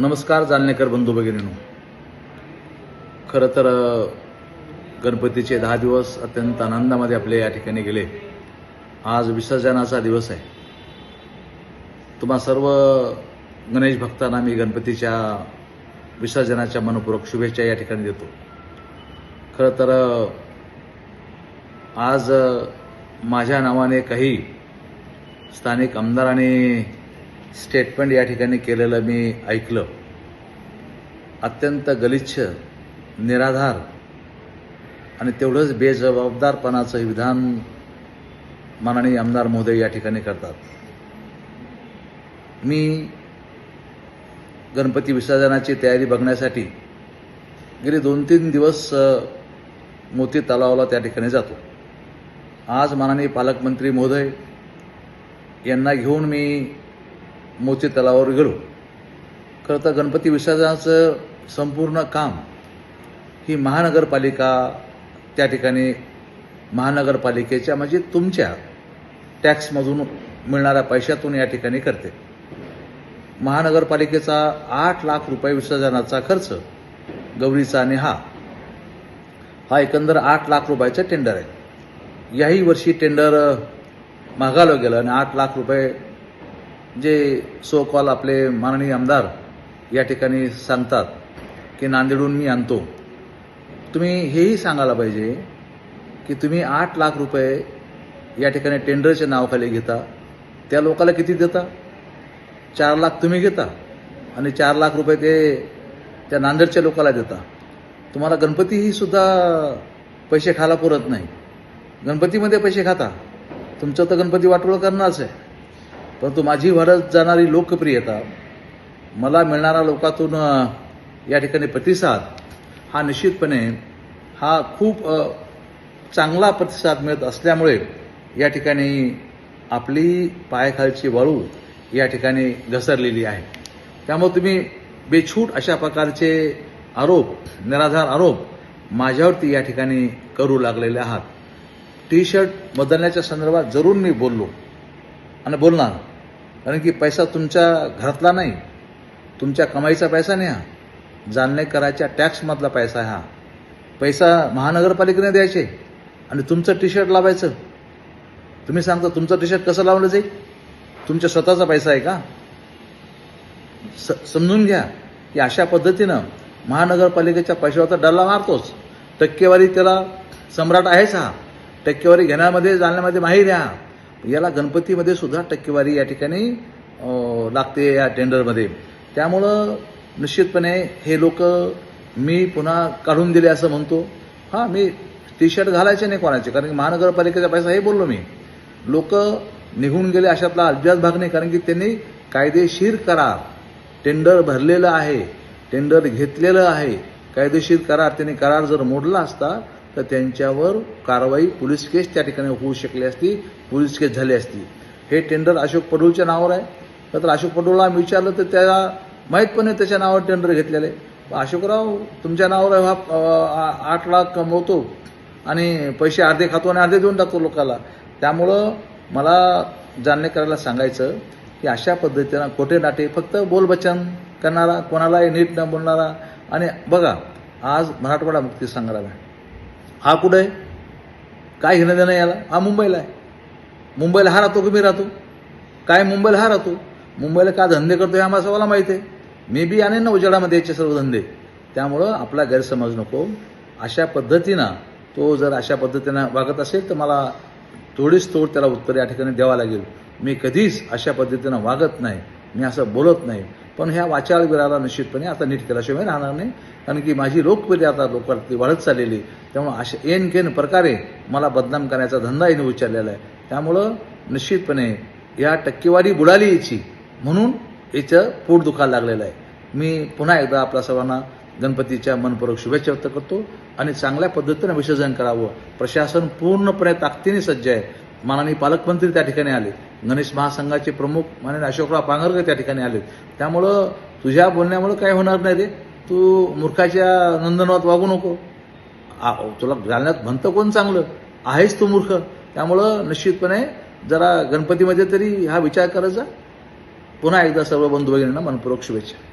नमस्कार जालनेकर बंधू भगिनीनो. खरं तर गणपतीचे दहा दिवस अत्यंत आनंदामध्ये आपले या ठिकाणी गेले. आज विसर्जनाचा दिवस आहे. तुम्हा सर्व गणेश भक्तांना मी गणपतीच्या विसर्जनाच्या मनपूर्वक शुभेच्छा या ठिकाणी देतो. खरं तर आज माझ्या नावाने काही स्थानिक आमदार आणि स्टेटमेंट या ठिकाणी केलेलं मी ऐकलं. अत्यंत गलिच्छ निराधार आणि तेवढंच बेजबाबदारपणाचं विधान माननीय आमदार महोदय या ठिकाणी करतात. मी गणपती विसर्जनाची तयारी बघण्यासाठी गेले दोन तीन दिवस मोती तलावाला त्या ठिकाणी जातो. आज माननीय पालकमंत्री महोदय यांना घेऊन मी मोती तलावावर गेलो खरं तर गणपती विसर्जनाचं संपूर्ण काम ही महानगरपालिका त्या ठिकाणी महानगरपालिकेच्या म्हणजे तुमच्या टॅक्समधून मिळणाऱ्या पैशातून या ठिकाणी करते. महानगरपालिकेचा आठ लाख रुपये विसर्जनाचा खर्च गौरीचा आणि हा हा एकंदर आठ लाख रुपयाचा टेंडर आहे. याही वर्षी टेंडर अ, मागावलं गेलं आणि आठ लाख रुपये जे सो कॉल आपले माननीय आमदार या ठिकाणी सांगतात की नांदेडून मी आणतो. तुम्ही हेही सांगायला पाहिजे की तुम्ही आठ लाख रुपये या ठिकाणी टेंडरच्या नावाखाली घेता. त्या लोकाला किती देता? चार लाख तुम्ही घेता आणि चार लाख रुपये ते त्या नांदेडच्या लोकाला देता. तुम्हाला गणपतीही सुद्धा पैसे खायला पुरत नाही. गणपतीमध्ये पैसे खाता. तुमचं तर गणपती वाटोळं करणारच आहे. परंतु माझी वाढत जाणारी लोकप्रियता मला मिळणारा लोकातून या ठिकाणी प्रतिसाद हा निश्चितपणे हा खूप चांगला प्रतिसाद मिळत असल्यामुळे या ठिकाणी आपली पायाखालची वाळू या ठिकाणी घसरलेली आहे. त्यामुळे तुम्ही बेछूट अशा प्रकारचे आरोप निराधार आरोप माझ्यावरती या ठिकाणी करू लागलेले आहात. टी शर्ट बदलण्याच्या संदर्भात जरूर मी बोललो आणि बोलणार. कारण की पैसा तुमच्या घरातला नाही तुमच्या कमाईचा पैसा नाही हा. जालनेकराच्या टॅक्समधला पैसा हा. पैसा महानगरपालिकेने द्यायचे आणि तुमचं टी शर्ट लावायचं. तुम्ही सांगता तुमचं टी शर्ट कसं लावलं जाईल? तुमच्या स्वतःचा पैसा आहे का? स समजून घ्या की अशा पद्धतीनं महानगरपालिकेच्या पैशावर तर डल्ला मारतोच. टक्केवारी त्याला सम्राट आहेच हा. टक्केवारी घेण्यामध्ये जाण्यामध्ये माहीर आहे हा. याला गणपतीमध्ये सुद्धा टक्केवारी या ठिकाणी लागते या टेंडरमध्ये. त्यामुळं निश्चितपणे हे लोक मी पुन्हा काढून दिले असं म्हणतो. हां मी टी शर्ट घालायचे नाही कोणाचे कारण की महानगरपालिकेचा पैसा हे बोललो मी. लोक निघून गेले अशातला अभ्यास भाग नाही कारण की त्यांनी कायदेशीर करार टेंडर भरलेलं आहे टेंडर घेतलेलं आहे कायदेशीर करार त्यांनी करार जर मोडला असता तर त्यांच्यावर कारवाई पोलीस केस त्या ठिकाणी होऊ शकली असती पोलीस केस झाली असती. हे टेंडर अशोक पडूळच्या नावावर आहे. तर अशोक पडूळला आम्ही विचारलं तर त्याला माहीतपणे त्याच्या नावावर टेंडर घेतलेलं आहे. अशोकराव तुमच्या नावावर हा आ- आठ लाख कमवतो आणि पैसे अर्धे खातो आणि अर्धे देऊन टाकतो लोकांना त्यामुळं मला जाणणे करायला सांगायचं की अशा पद्धतीनं खोटे नाटे फक्त बोलबचन करणारा कोणालाही नीट न बोलणारा. आणि बघा आज मराठवाडा मुक्ती संग्राम आहे हा कुठं आहे? काय घेणं देणं याला? हा मुंबईला आहे. मुंबईला हा राहतो की मी राहतो? काय मुंबईला हा राहतो? मुंबईला का धंदे करतो हे आम्हाला सर्वांना माहीत आहे. मी बी आणेन ना उजेडामध्ये याचे सर्व धंदे. त्यामुळं आपला गैरसमज नको. अशा पद्धतीनं तो जर अशा पद्धतीनं वागत असेल तर मला थोडीच तोड त्याला उत्तर या ठिकाणी द्यावा लागेल. मी कधीच अशा पद्धतीनं वागत नाही. मी असं बोलत नाही. पण ह्या वाचाळवीराला निश्चितपणे आता नीट केल्याशिवाय राहणार नाही. कारण की माझी लोकप्रिय आता लोकांवरती वाढत चाललेली त्यामुळं अशा एन केन प्रकारे मला बदनाम करण्याचा धंदा येणे उचललेला आहे. त्यामुळं निश्चितपणे या टक्केवारी बुडाली याची म्हणून याचं पोट दुखायला लागलेलं आहे. मी पुन्हा एकदा आपल्या सर्वांना गणपतीच्या मनपूर्वक शुभेच्छा व्यक्त करतो. आणि चांगल्या पद्धतीनं विसर्जन करावं. प्रशासन पूर्णपणे ताकदीने सज्ज आहे. माननीय पालकमंत्री त्या ठिकाणी आले. गणेश महासंघाचे प्रमुख माननीय अशोकराव पांगरकर त्या ठिकाणी आले त्यामुळं तुझ्या बोलण्यामुळं काय होणार नाही रे. तू मूर्खाच्या नंदनवात वागू नको. आ- तुला जालन्यात म्हणतं कोण चांगलं? आहेस तू मूर्ख. त्यामुळं निश्चितपणे जरा गणपतीमध्ये तरी हा विचार करायचा. पुन्हा एकदा सर्व बंधू भगिनींना मनपूर्वक शुभेच्छा.